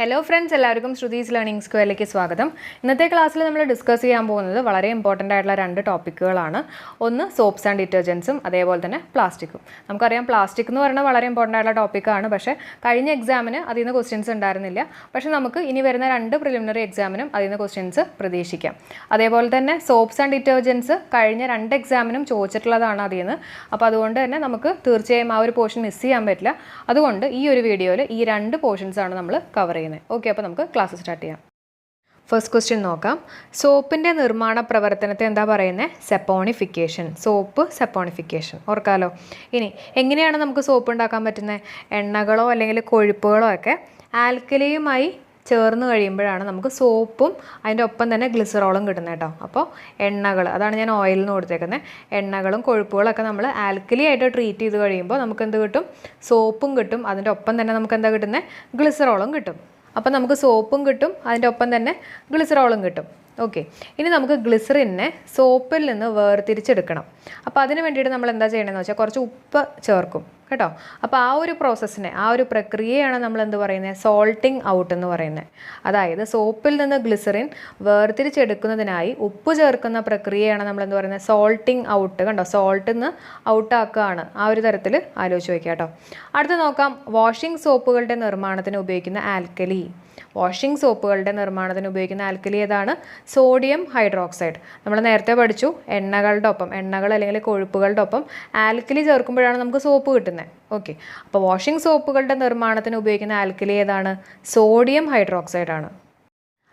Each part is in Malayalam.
ഹലോ ഫ്രണ്ട്സ് എല്ലാവർക്കും ശ്രുതീസ് ലേണിംഗ് സ്ക്വയറിലേക്ക് സ്വാഗതം. ഇന്നത്തെ ക്ലാസ്സിൽ നമ്മൾ ഡിസ്കസ് ചെയ്യാൻ പോകുന്നത് വളരെ ഇമ്പോർട്ടന്റ് ആയിട്ടുള്ള രണ്ട് ടോപ്പിക്കുകളാണ് ഒന്ന് സോപ്സ് ആൻഡ് ഡിറ്റർജൻസും അതേപോലെ തന്നെ പ്ലാസ്റ്റിക്കും നമുക്കറിയാം പ്ലാസ്റ്റിക് എന്ന് പറയുന്നത് വളരെ ഇമ്പോർട്ടന്റ് ആയിട്ടുള്ള ടോപ്പിക്കാണ് പക്ഷേ കഴിഞ്ഞ എക്സാമിന് അതിൽ നിന്ന് ക്വസ്റ്റ്യൻസ് ഉണ്ടായിരുന്നില്ല. പക്ഷേ നമുക്ക് ഇനി വരുന്ന രണ്ട് പ്രിലിമിനറി എക്സാമിനും അതിൽ നിന്ന് ക്വസ്റ്റ്യൻസ് പ്രതീക്ഷിക്കാം. അതേപോലെ തന്നെ സോപ്സ് ആൻഡ് ഡിറ്റർജൻസ് കഴിഞ്ഞ രണ്ട് എക്സാമിനും ചോദിച്ചിട്ടുള്ളതാണ് അതിൽ നിന്ന് അപ്പോൾ അതുകൊണ്ട് തന്നെ നമുക്ക് തീർച്ചയായും ആ ഒരു പോർഷൻ മിസ് ചെയ്യാൻ പറ്റില്ല. അതുകൊണ്ട് ഈ ഒരു വീഡിയോയിൽ ഈ രണ്ട് പോർഷൻസാണ് നമ്മൾ കവർ ചെയ്യുന്നത്. ഓക്കെ അപ്പോൾ നമുക്ക് ക്ലാസ് സ്റ്റാർട്ട് ചെയ്യാം. ഫസ്റ്റ് ക്വസ്റ്റ്യൻ നോക്കാം. സോപ്പിന്റെ നിർമ്മാണ പ്രവർത്തനത്തെ എന്താ പറയുന്നത് സെപ്പോണിഫിക്കേഷൻ സോപ്പ് സെപ്പോണിഫിക്കേഷൻ ഓർക്കാലോ? ഇനി എങ്ങനെയാണ് നമുക്ക് സോപ്പ് ഉണ്ടാക്കാൻ പറ്റുന്നത് എണ്ണകളോ അല്ലെങ്കിൽ കൊഴുപ്പുകളോ ഒക്കെ ആൽക്കലിയുമായി ചേർന്ന് കഴിയുമ്പോഴാണ് നമുക്ക് സോപ്പും അതിന്റെ ഒപ്പം തന്നെ ഗ്ലിസറോളും കിട്ടുന്നത് കേട്ടോ. അപ്പോൾ എണ്ണകൾ അതാണ് ഞാൻ ഓയിലിൽ നിന്ന് കൊടുത്തേക്കുന്നത്. എണ്ണകളും കൊഴുപ്പുകളൊക്കെ നമ്മൾ ആൽക്കലി ആയിട്ട് ട്രീറ്റ് ചെയ്ത് കഴിയുമ്പോൾ നമുക്ക് എന്ത് കിട്ടും? സോപ്പും കിട്ടും. അതിന്റെ ഒപ്പം തന്നെ നമുക്ക് എന്താ കിട്ടുന്നത്? ഗ്ലിസറോളും കിട്ടും. അപ്പോൾ നമുക്ക് സോപ്പും കിട്ടും അതിന്റെ ഒപ്പം തന്നെ ഗ്ലിസറോളും കിട്ടും. ഓക്കെ ഇനി നമുക്ക് ഗ്ലിസറിനെ സോപ്പിൽ നിന്ന് വേർതിരിച്ചെടുക്കണം. അപ്പോൾ അതിന് വേണ്ടിയിട്ട് നമ്മൾ എന്താ ചെയ്യണമെന്ന് വെച്ചാൽ കുറച്ച് ഉപ്പ് ചേർക്കും. കേട്ടോ? അപ്പോൾ ആ ഒരു പ്രോസസ്സിനെ ആ ഒരു പ്രക്രിയയാണ് നമ്മൾ എന്ത് പറയുന്നത് സോൾട്ടിങ് ഔട്ട് എന്ന് പറയുന്നത് അതായത് സോപ്പിൽ നിന്ന് ഗ്ലിസറിൻ വേർതിരിച്ചെടുക്കുന്നതിനായി ഉപ്പ് ചേർക്കുന്ന പ്രക്രിയയാണ് നമ്മൾ എന്ത് പറയുന്നത് സോൾട്ടിങ് ഔട്ട് കണ്ടോ സോൾട്ടിൽ നിന്ന് ഔട്ടാക്കുകയാണ് ആ ഒരു തരത്തിൽ ആലോചിച്ച് വയ്ക്കുക കേട്ടോ. അടുത്ത് നോക്കാം. വാഷിംഗ് സോപ്പുകളുടെ നിർമ്മാണത്തിന് ഉപയോഗിക്കുന്ന ആൽക്കലി വാഷിംഗ് സോപ്പുകളുടെ നിർമ്മാണത്തിന് ഉപയോഗിക്കുന്ന ആൽക്കലി ഏതാണ്? സോഡിയം ഹൈഡ്രോക്സൈഡ് നമ്മൾ നേരത്തെ പഠിച്ചു എണ്ണകളുടെ ഒപ്പം എണ്ണകൾ അല്ലെങ്കിൽ കൊഴുപ്പുകളുടെ ഒപ്പം ആൽക്കലി ചേർക്കുമ്പോഴാണ് നമുക്ക് സോപ്പ് കിട്ടുന്നത് ഓക്കെ അപ്പോൾ വാഷിംഗ് സോപ്പുകളുടെ നിർമ്മാണത്തിന് ഉപയോഗിക്കുന്ന ആൽക്കലി ഏതാണ്? സോഡിയം ഹൈഡ്രോക്സൈഡ് ആണ്.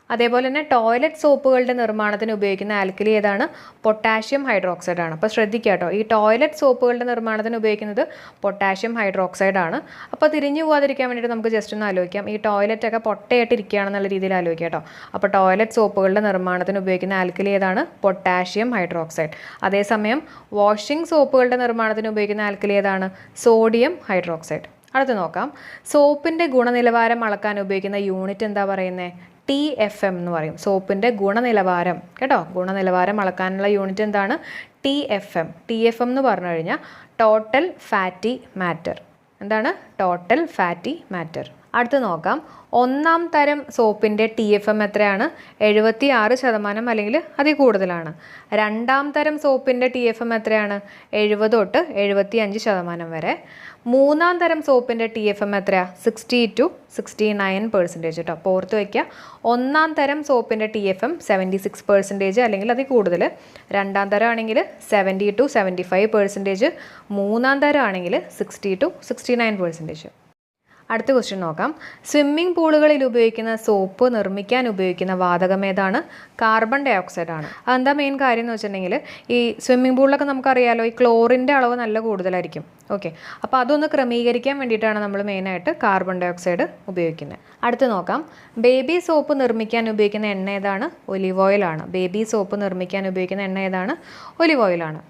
അതേപോലെ തന്നെ ടോയ്ലറ്റ് സോപ്പുകളുടെ നിർമ്മാണത്തിന് ഉപയോഗിക്കുന്ന ആൽക്കലി ഏതാണ്? പൊട്ടാഷ്യം ഹൈഡ്രോക്സൈഡ് ആണ്. അപ്പോൾ ശ്രദ്ധിക്കുക ഈ ടോയ്ലറ്റ് സോപ്പുകളുടെ നിർമ്മാണത്തിന് ഉപയോഗിക്കുന്നത് പൊട്ടാഷ്യം ഹൈഡ്രോക്സൈഡ് ആണ്. അപ്പോൾ തിരിഞ്ഞു പോകാതിരിക്കാൻ വേണ്ടിയിട്ട് നമുക്ക് ജസ്റ്റ് ഒന്ന് ആലോചിക്കാം. ഈ ടോയ്ലറ്റ് ഒക്കെ പൊട്ടയായിട്ട് ഇരിക്കുകയാണെന്നുള്ള രീതിയിൽ ആലോചിക്കാം കേട്ടോ. അപ്പോൾ ടോയ്ലറ്റ് സോപ്പുകളുടെ നിർമ്മാണത്തിന് ഉപയോഗിക്കുന്ന ആൽക്കലി ഏതാണ്? Potassium hydroxide. അതേസമയം വാഷിംഗ് സോപ്പുകളുടെ നിർമ്മാണത്തിന് ഉപയോഗിക്കുന്ന ആൽക്കലി ഏതാണ്? Sodium hydroxide. അടുത്ത് നോക്കാം. സോപ്പിന്റെ ഗുണനിലവാരം അളക്കാൻ ഉപയോഗിക്കുന്ന യൂണിറ്റ് എന്താ പറയുന്നത് ടി എഫ് എം എന്ന് പറയും. സോപ്പിന്റെ ഗുണനിലവാരം. കേട്ടോ? ഗുണനിലവാരം അളക്കാനുള്ള യൂണിറ്റ് എന്താണ്? T F M T F M എന്ന് പറഞ്ഞു കഴിഞ്ഞാൽ ടോട്ടൽ ഫാറ്റി മാറ്റർ എന്താണ്? ടോട്ടൽ ഫാറ്റി മാറ്റർ അടുത്ത് നോക്കാം. ഒന്നാം തരം സോപ്പിന്റെ ടി എഫ് എം എത്രയാണ്? എഴുപത്തി ആറ് ശതമാനം അല്ലെങ്കിൽ അതിൽ കൂടുതലാണ്. രണ്ടാം തരം സോപ്പിന്റെ ടി എഫ് എം എത്രയാണ്? എഴുപത് തൊട്ട് എഴുപത്തി അഞ്ച് ശതമാനം വരെ. മൂന്നാം തരം സോപ്പിന്റെ ടി എഫ് എം എത്രയാണ് sixty two sixty nine percentage കേട്ടോ അപ്പോൾ ഓർത്ത് വയ്ക്കുക ഒന്നാം തരം സോപ്പിന്റെ T F M seventy six percentage അല്ലെങ്കിൽ അതിൽ കൂടുതൽ. രണ്ടാം തരം ആണെങ്കിൽ seventy two seventy five percentage മൂന്നാം തരം ആണെങ്കിൽ sixty two sixty nine percentage അടുത്ത ക്വസ്റ്റ്യൻ നോക്കാം. സ്വിമ്മിംഗ് പൂളുകളിൽ ഉപയോഗിക്കുന്ന സോപ്പ് നിർമ്മിക്കാൻ ഉപയോഗിക്കുന്ന വാതകം ഏതാണ്? കാർബൺ ഡൈ ഓക്സൈഡ് ആണ്. അതെന്താ മെയിൻ കാര്യം എന്ന് വെച്ചിട്ടുണ്ടെങ്കിൽ ഈ സ്വിമ്മിംഗ് പൂളിലൊക്കെ നമുക്കറിയാലോ ഈ ക്ലോറിന്റെ അളവ് നല്ല കൂടുതലായിരിക്കും. ഓക്കെ അപ്പോൾ അതൊന്ന് ക്രമീകരിക്കാൻ വേണ്ടിയിട്ടാണ് നമ്മൾ മെയിനായിട്ട് കാർബൺ ഡൈ ഓക്സൈഡ് ഉപയോഗിക്കുന്നത്. അടുത്ത് നോക്കാം. ബേബി സോപ്പ് നിർമ്മിക്കാൻ ഉപയോഗിക്കുന്ന എണ്ണ ഏതാണ്? ഒലിവ് ഓയിലാണ് ബേബി സോപ്പ് നിർമ്മിക്കാൻ ഉപയോഗിക്കുന്ന എണ്ണ ഏതാണ്? ഒലിവ് ഓയിലാണ്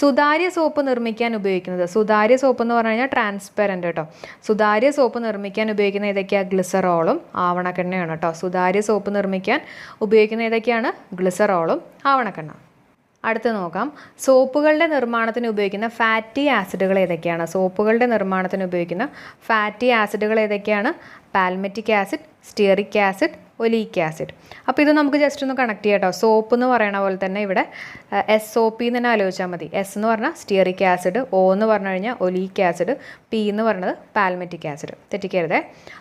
സുതാര്യ സോപ്പ് നിർമ്മിക്കാൻ ഉപയോഗിക്കുന്നത്. സുതാര്യ സോപ്പ് എന്ന് പറഞ്ഞു കഴിഞ്ഞാൽ ട്രാൻസ്പെറന്റ് കേട്ടോ. സുതാര്യ സോപ്പ് നിർമ്മിക്കാൻ ഉപയോഗിക്കുന്ന ഏതൊക്കെയാണ് ഗ്ലിസറോളും ആവണക്കെണ്ണയാണ് കേട്ടോ. സുതാര്യ സോപ്പ് നിർമ്മിക്കാൻ ഉപയോഗിക്കുന്ന ഏതൊക്കെയാണ്? ഗ്ലിസറോളും ആവണക്കെണ്ണ. അടുത്ത് നോക്കാം. സോപ്പുകളുടെ നിർമ്മാണത്തിന് ഉപയോഗിക്കുന്ന ഫാറ്റി ആസിഡുകൾ ഏതൊക്കെയാണ്? സോപ്പുകളുടെ നിർമ്മാണത്തിന് ഉപയോഗിക്കുന്ന ഫാറ്റി ആസിഡുകൾ ഏതൊക്കെയാണ്? Palmitic acid stearic acid oleic acid അപ്പോൾ ഇത് നമുക്ക് ജസ്റ്റ് ഒന്ന് കണക്ട് ചെയ്യാം കേട്ടോ സോപ്പ് എന്ന് പറയണ പോലെ തന്നെ ഇവിടെ എസ് ഒ പി എന്ന് തന്നെ ആലോചിച്ചാൽ മതി. എസ് എന്ന് പറഞ്ഞാൽ സ്റ്റിയറിക് ആസിഡ് ഒ എന്ന് പറഞ്ഞു കഴിഞ്ഞാൽ ഒലീക്ക് ആസിഡ് പി എന്ന് പറയുന്നത് പാൽമെറ്റിക് ആസിഡ് തെറ്റിക്കരുതേ.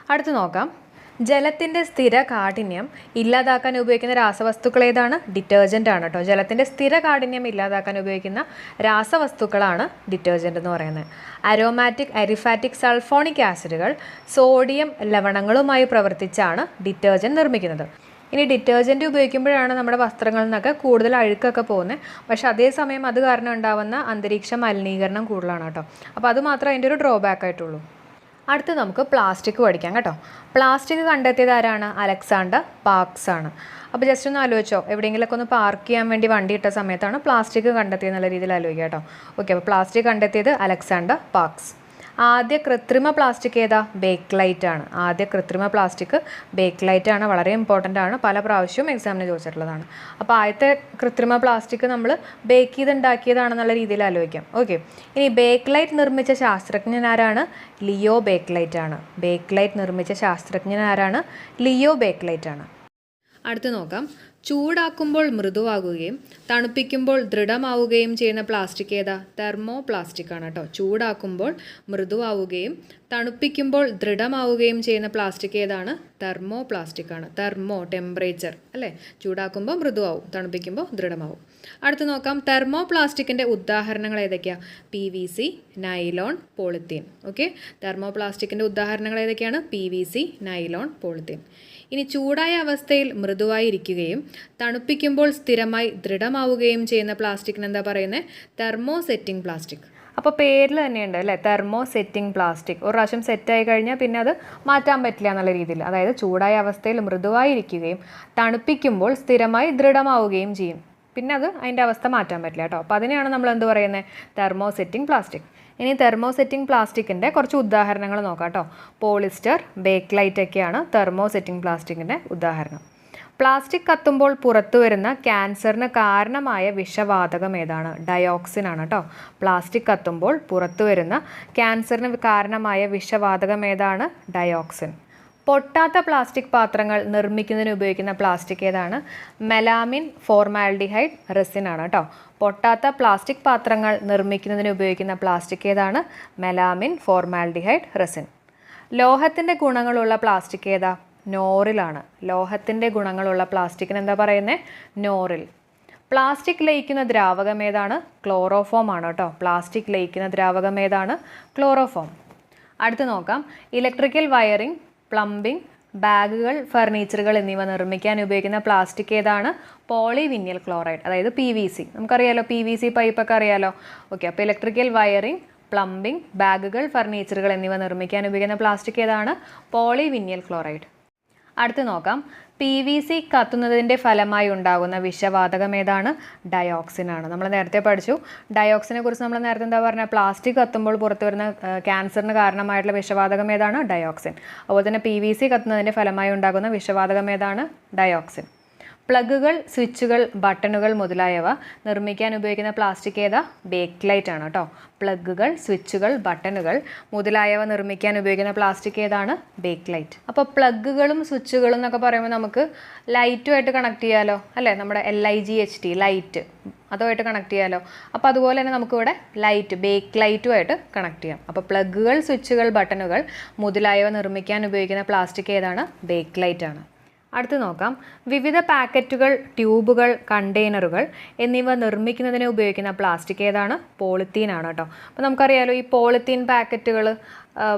അടുത്ത് നോക്കാം. ജലത്തിന്റെ സ്ഥിര കാഠിന്യം ഇല്ലാതാക്കാൻ ഉപയോഗിക്കുന്ന രാസവസ്തുക്കൾ ഏതാണ്? ഡിറ്റർജന്റ് ആണ് കേട്ടോ ജലത്തിന്റെ സ്ഥിര കാഠിന്യം ഇല്ലാതാക്കാൻ ഉപയോഗിക്കുന്ന രാസവസ്തുക്കളാണ് ഡിറ്റർജന്റ് എന്ന് പറയുന്നത്. അരോമാറ്റിക് അരിഫാറ്റിക് സൾഫോണിക് ആസിഡുകൾ സോഡിയം ലവണങ്ങളുമായി പ്രവർത്തിച്ചാണ് ഡിറ്റർജന്റ് നിർമ്മിക്കുന്നത്. ഇനി ഡിറ്റർജന്റ് ഉപയോഗിക്കുമ്പോഴാണ് നമ്മുടെ വസ്ത്രങ്ങളിൽ നിന്നൊക്കെ കൂടുതൽ അഴുക്കൊക്കെ പോകുന്നത്. പക്ഷേ അതേസമയം അത് കാരണം ഉണ്ടാവുന്ന അന്തരീക്ഷ മലിനീകരണം കൂടുതലാണ് കേട്ടോ അപ്പോൾ അത് മാത്രമേ അതിന്റെ ഒരു ഡ്രോബാക്ക് ആയിട്ടുള്ളൂ. അടുത്ത് നമുക്ക് പ്ലാസ്റ്റിക് പഠിക്കാം കേട്ടോ. പ്ലാസ്റ്റിക് കണ്ടെത്തിയത് ആരാണ്? അലക്സാണ്ടർ പാർക്സ് ആണ്. അപ്പോൾ ജസ്റ്റ് ഒന്ന് ആലോചിച്ചോ. എവിടെയെങ്കിലുമൊക്കെ ഒന്ന് പാർക്ക് ചെയ്യാൻ വേണ്ടി വണ്ടി ഇട്ട സമയത്താണ് പ്ലാസ്റ്റിക് കണ്ടെത്തിയത് എന്നുള്ള രീതിയിൽ ആലോചിക്കുക കേട്ടോ. ഓക്കെ അപ്പോൾ പ്ലാസ്റ്റിക് കണ്ടെത്തിയത് അലക്സാണ്ടർ പാർക്സ്. ആദ്യ കൃത്രിമ പ്ലാസ്റ്റിക് ഏതാ? ബേക്ക് ലൈറ്റ് ആണ്. ആദ്യ കൃത്രിമ പ്ലാസ്റ്റിക് ബേക്ക് ലൈറ്റ് ആണ്. വളരെ ഇമ്പോർട്ടന്റ് ആണ്. പല പ്രാവശ്യവും എക്സാമിന് ചോദിച്ചിട്ടുള്ളതാണ്. അപ്പോൾ ആദ്യത്തെ കൃത്രിമ പ്ലാസ്റ്റിക് നമ്മൾ ബേക്ക് ചെയ്ത് ഉണ്ടാക്കിയതാണെന്നുള്ള രീതിയിൽ ആലോചിക്കാം. ഓക്കെ ഇനി ബേക്ക് ലൈറ്റ് നിർമ്മിച്ച ശാസ്ത്രജ്ഞൻ ആരാണ്? ലിയോ ബേക്ക് ലൈറ്റ് ആണ്. ബേക്ക് ലൈറ്റ് നിർമ്മിച്ച ശാസ്ത്രജ്ഞൻ ആരാണ്? ലിയോ ബേക്ക് ലൈറ്റ് ആണ്. അടുത്ത് നോക്കാം. ചൂടാക്കുമ്പോൾ മൃദുവാകുകയും തണുപ്പിക്കുമ്പോൾ ദൃഢമാവുകയും ചെയ്യുന്ന പ്ലാസ്റ്റിക് ഏതാ? തെർമോ പ്ലാസ്റ്റിക് ആണ് കേട്ടോ. ചൂടാക്കുമ്പോൾ മൃദുവാവുകയും തണുപ്പിക്കുമ്പോൾ ദൃഢമാവുകയും ചെയ്യുന്ന പ്ലാസ്റ്റിക് ഏതാണ്? തെർമോ പ്ലാസ്റ്റിക് ആണ്. തെർമോ ടെമ്പറേച്ചർ അല്ലേ? ചൂടാക്കുമ്പോൾ മൃദുവാവും തണുപ്പിക്കുമ്പോൾ ദൃഢമാവും. അടുത്ത് നോക്കാം. തെർമോ പ്ലാസ്റ്റിക്കിന്റെ ഉദാഹരണങ്ങൾ ഏതൊക്കെയാണ് P V C nylon polythene okay thermo പ്ലാസ്റ്റിക്കിന്റെ ഉദാഹരണങ്ങൾ ഏതൊക്കെയാണ്? P V C nylon polythene ഇനി ചൂടായ അവസ്ഥയിൽ മൃദുവായിരിക്കുകയും തണുപ്പിക്കുമ്പോൾ സ്ഥിരമായി ദൃഢമാവുകയും ചെയ്യുന്ന പ്ലാസ്റ്റിക്കിന് എന്താ പറയുന്നത് തെർമോ സെറ്റിംഗ് പ്ലാസ്റ്റിക് അപ്പോൾ പേരിൽ തന്നെയുണ്ട് അല്ലേ? തെർമോ സെറ്റിംഗ് പ്ലാസ്റ്റിക് ഒരു പ്രാവശ്യം സെറ്റായി കഴിഞ്ഞാൽ പിന്നെ അത് മാറ്റാൻ പറ്റില്ല എന്നുള്ള രീതിയിൽ. അതായത് ചൂടായ അവസ്ഥയിൽ മൃദുവായിരിക്കുകയും തണുപ്പിക്കുമ്പോൾ സ്ഥിരമായി ദൃഢമാവുകയും ചെയ്യും. പിന്നെ അത് അതിന്റെ അവസ്ഥ മാറ്റാൻ പറ്റില്ല കേട്ടോ. അപ്പോൾ അതിനെയാണ് നമ്മൾ എന്ത് പറയുന്നത് തെർമോ സെറ്റിംഗ് പ്ലാസ്റ്റിക് ഇനി തെർമോസെറ്റിംഗ് പ്ലാസ്റ്റിക്കിന്റെ കുറച്ച് ഉദാഹരണങ്ങൾ നോക്കാം കേട്ടോ. പോളിസ്റ്റർ ബേക്ക്ലൈറ്റ് ഒക്കെയാണ് തെർമോസെറ്റിംഗ് പ്ലാസ്റ്റിക്കിന്റെ ഉദാഹരണം. പ്ലാസ്റ്റിക് കത്തുമ്പോൾ പുറത്തു വരുന്ന ക്യാൻസറിന് കാരണമായ വിഷവാതകം ഏതാണ്? ഡയോക്സിൻ ആണ് കേട്ടോ. പ്ലാസ്റ്റിക് കത്തുമ്പോൾ പുറത്തു വരുന്ന ക്യാൻസറിന് കാരണമായ വിഷവാതകം ഏതാണ്? ഡയോക്സിൻ പൊട്ടാത്ത പ്ലാസ്റ്റിക് പാത്രങ്ങൾ നിർമ്മിക്കുന്നതിന് ഉപയോഗിക്കുന്ന പ്ലാസ്റ്റിക് ഏതാണ്? മെലാമിൻ ഫോർമാൽഡിഹൈഡ് റെസിൻ ആണ് കേട്ടോ പൊട്ടാത്ത പ്ലാസ്റ്റിക് പാത്രങ്ങൾ നിർമ്മിക്കുന്നതിന് ഉപയോഗിക്കുന്ന പ്ലാസ്റ്റിക് ഏതാണ്? Melamine formaldehyde resin. ലോഹത്തിന്റെ ഗുണങ്ങളുള്ള പ്ലാസ്റ്റിക് ഏതാ? നോറിലാണ് ലോഹത്തിന്റെ ഗുണങ്ങളുള്ള പ്ലാസ്റ്റിക്കിന് എന്താ പറയുന്നത് നോറിൽ. പ്ലാസ്റ്റിക് ലയിക്കുന്ന ദ്രാവകം ഏതാണ്? ക്ലോറോഫോം ആണ് കേട്ടോ പ്ലാസ്റ്റിക് ലയിക്കുന്ന ദ്രാവകം ഏതാണ്? ക്ലോറോഫോം. അടുത്ത് നോക്കാം. ഇലക്ട്രിക്കൽ വയറിംഗ് പ്ലംബിംഗ് ബാഗുകൾ ഫർണിച്ചറുകൾ എന്നിവ നിർമ്മിക്കാൻ ഉപയോഗിക്കുന്ന പ്ലാസ്റ്റിക് ഏതാണ്? പോളിവിന്യൽ ക്ലോറൈഡ് അതായത് പി വി സി നമുക്കറിയാലോ പി വി സി പൈപ്പൊക്കെ അറിയാലോ? ഓക്കെ അപ്പോൾ ഇലക്ട്രിക്കൽ വയറിംഗ് പ്ലംബിംഗ് ബാഗുകൾ ഫർണിച്ചറുകൾ എന്നിവ നിർമ്മിക്കാൻ ഉപയോഗിക്കുന്ന പ്ലാസ്റ്റിക് ഏതാണ്? Polyvinyl chloride. അടുത്ത് നോക്കാം. പി വി സി കത്തുന്നതിന്റെ ഫലമായി ഉണ്ടാകുന്ന വിഷവാതകം ഏതാണ്? ഡയോക്സിനാണ് നമ്മൾ നേരത്തെ പഠിച്ചു. ഡയോക്സിനെ കുറിച്ച് നമ്മൾ നേരത്തെ എന്താ പറഞ്ഞാൽ പ്ലാസ്റ്റിക് കത്തുമ്പോൾ പുറത്തു വരുന്ന ക്യാൻസറിന് കാരണമായിട്ടുള്ള വിഷവാതകം ഏതാണ്? ഡയോക്സിൻ അതുപോലെ തന്നെ പി വി സി കത്തുന്നതിന്റെ ഫലമായി ഉണ്ടാകുന്ന വിഷവാതകം ഏതാണ്? ഡയോക്സിൻ പ്ലഗുകൾ സ്വിച്ചുകൾ ബട്ടണുകൾ മുതലായവ നിർമ്മിക്കാൻ ഉപയോഗിക്കുന്ന പ്ലാസ്റ്റിക് ഏതാ? ബേക്ക് ലൈറ്റ് ആണ് കേട്ടോ പ്ലഗുകൾ സ്വിച്ചുകൾ ബട്ടണുകൾ മുതലായവ നിർമ്മിക്കാൻ ഉപയോഗിക്കുന്ന പ്ലാസ്റ്റിക് ഏതാണ്? Bakelite. അപ്പോൾ പ്ലഗുകളും സ്വിച്ചുകളും എന്നൊക്കെ പറയുമ്പോൾ നമുക്ക് ലൈറ്റുമായിട്ട് കണക്ട് ചെയ്യാലോ? അല്ലേ? നമ്മുടെ L I G H T light. അതുമായിട്ട് കണക്ട് ചെയ്യാമല്ലോ അപ്പോൾ അതുപോലെ തന്നെ നമുക്കിവിടെ ലൈറ്റ് ബേക്ക് ലൈറ്റുമായിട്ട് കണക്ട് ചെയ്യാം. അപ്പോൾ പ്ലഗുകൾ സ്വിച്ചുകൾ ബട്ടണുകൾ മുതലായവ നിർമ്മിക്കാൻ ഉപയോഗിക്കുന്ന പ്ലാസ്റ്റിക് ഏതാണ്? ബേക്ക് ലൈറ്റ് ആണ്. അടുത്ത് നോക്കാം. വിവിധ പാക്കറ്റുകൾ ട്യൂബുകൾ കണ്ടെയ്നറുകൾ എന്നിവ നിർമ്മിക്കുന്നതിന് ഉപയോഗിക്കുന്ന പ്ലാസ്റ്റിക് ഏതാണ്? പോളിത്തീൻ ആണ് കേട്ടോ. അപ്പോൾ നമുക്കറിയാലോ ഈ പോളിത്തീൻ പാക്കറ്റുകൾ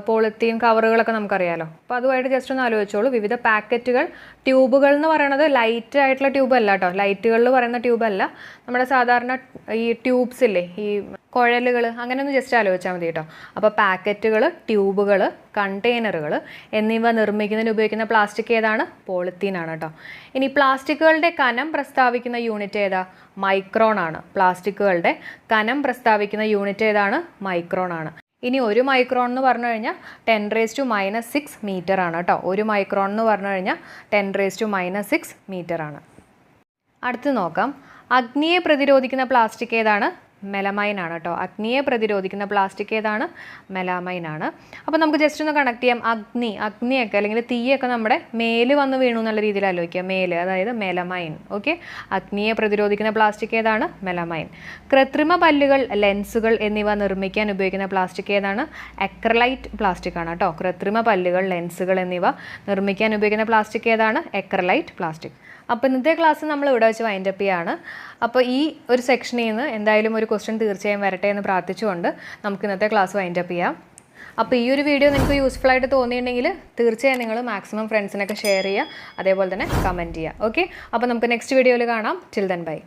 പോളിത്തീൻ കവറുകളൊക്കെ നമുക്കറിയാലോ. അപ്പോൾ അതുമായിട്ട് ജസ്റ്റ് ഒന്ന് ആലോചിച്ചോളൂ. വിവിധ പാക്കറ്റുകൾ ട്യൂബുകൾ എന്ന് പറയുന്നത് ലൈറ്റ് ആയിട്ടുള്ള ട്യൂബ് അല്ല കേട്ടോ. ലൈറ്റുകളിൽ പറയുന്ന ട്യൂബ് അല്ല നമ്മുടെ സാധാരണ ഈ ട്യൂബ്സ് ഇല്ലേ ഈ കുഴലുകൾ അങ്ങനെ ഒന്ന് ജസ്റ്റ് ആലോചിച്ചാൽ മതി കേട്ടോ. അപ്പോൾ പാക്കറ്റുകൾ ട്യൂബുകൾ കണ്ടെയ്നറുകൾ എന്നിവ നിർമ്മിക്കുന്നതിന് ഉപയോഗിക്കുന്ന പ്ലാസ്റ്റിക് ഏതാണ്? പോളിത്തീനാണ് കേട്ടോ. ഇനി പ്ലാസ്റ്റിക്കുകളുടെ കനം പ്രസ്താവിക്കുന്ന യൂണിറ്റ് ഏതാ? മൈക്രോൺ ആണ്. പ്ലാസ്റ്റിക്കുകളുടെ കനം പ്രസ്താവിക്കുന്ന യൂണിറ്റ് ഏതാണ്? മൈക്രോൺ ആണ്. ഇനി ഒരു മൈക്രോൺ എന്ന് പറഞ്ഞു കഴിഞ്ഞാൽ ten raise to minus six metre ആണ് കേട്ടോ. ഒരു മൈക്രോൺ എന്ന് പറഞ്ഞു കഴിഞ്ഞാൽ ten raise to minus six metre ആണ്. അടുത്ത് നോക്കാം. അഗ്നിയെ പ്രതിരോധിക്കുന്ന പ്ലാസ്റ്റിക് ഏതാണ്? മെലമൈൻ ആണ് കേട്ടോ അഗ്നിയെ പ്രതിരോധിക്കുന്ന പ്ലാസ്റ്റിക് ഏതാണ്? മെലാമൈൻ ആണ്. അപ്പോൾ നമുക്ക് ജസ്റ്റ് ഒന്ന് കണക്ട് ചെയ്യാം. അഗ്നി അഗ്നിയൊക്കെ അല്ലെങ്കിൽ തീയൊക്കെ നമ്മുടെ മേൽ വന്ന് വീണു എന്നുള്ള രീതിയിൽ ആലോചിക്കുക മേൽ അതായത് മെലമൈൻ ഓക്കെ അഗ്നിയെ പ്രതിരോധിക്കുന്ന പ്ലാസ്റ്റിക് ഏതാണ്? മെലമൈൻ കൃത്രിമ പല്ലുകൾ ലെൻസുകൾ എന്നിവ നിർമ്മിക്കാൻ ഉപയോഗിക്കുന്ന പ്ലാസ്റ്റിക് ഏതാണ്? എക്രലൈറ്റ് പ്ലാസ്റ്റിക് ആണ് കേട്ടോ കൃത്രിമ പല്ലുകൾ ലെൻസുകൾ എന്നിവ നിർമ്മിക്കാൻ ഉപയോഗിക്കുന്ന പ്ലാസ്റ്റിക് ഏതാണ്? എക്രലൈറ്റ് പ്ലാസ്റ്റിക് അപ്പോൾ ഇന്നത്തെ ക്ലാസ് നമ്മൾ ഇവിടെ വെച്ച് വൈൻഡ് അപ്പ് ചെയ്യാണ്. അപ്പോൾ ഈ ഒരു സെക്ഷനിൽ നിന്ന് എന്തായാലും ഒരു ക്വസ്റ്റ്യൻ തീർച്ചയായും വരട്ടെ എന്ന് പ്രാർത്ഥിച്ചുകൊണ്ട് നമുക്ക് ഇന്നത്തെ ക്ലാസ് വൈൻഡ് അപ്പ് ചെയ്യാം. അപ്പോൾ ഈ ഒരു വീഡിയോ നിങ്ങൾക്ക് യൂസ്ഫുൾ ആയിട്ട് തോന്നിയിട്ടുണ്ടെങ്കിൽ തീർച്ചയായും നിങ്ങൾ മാക്സിമം ഫ്രണ്ട്സിനൊക്കെ ഷെയർ ചെയ്യുക. അതേപോലെ തന്നെ കമന്റ് ചെയ്യുക. ഓക്കെ അപ്പോൾ നമുക്ക് നെക്സ്റ്റ് വീഡിയോയിൽ കാണാം. Till then bye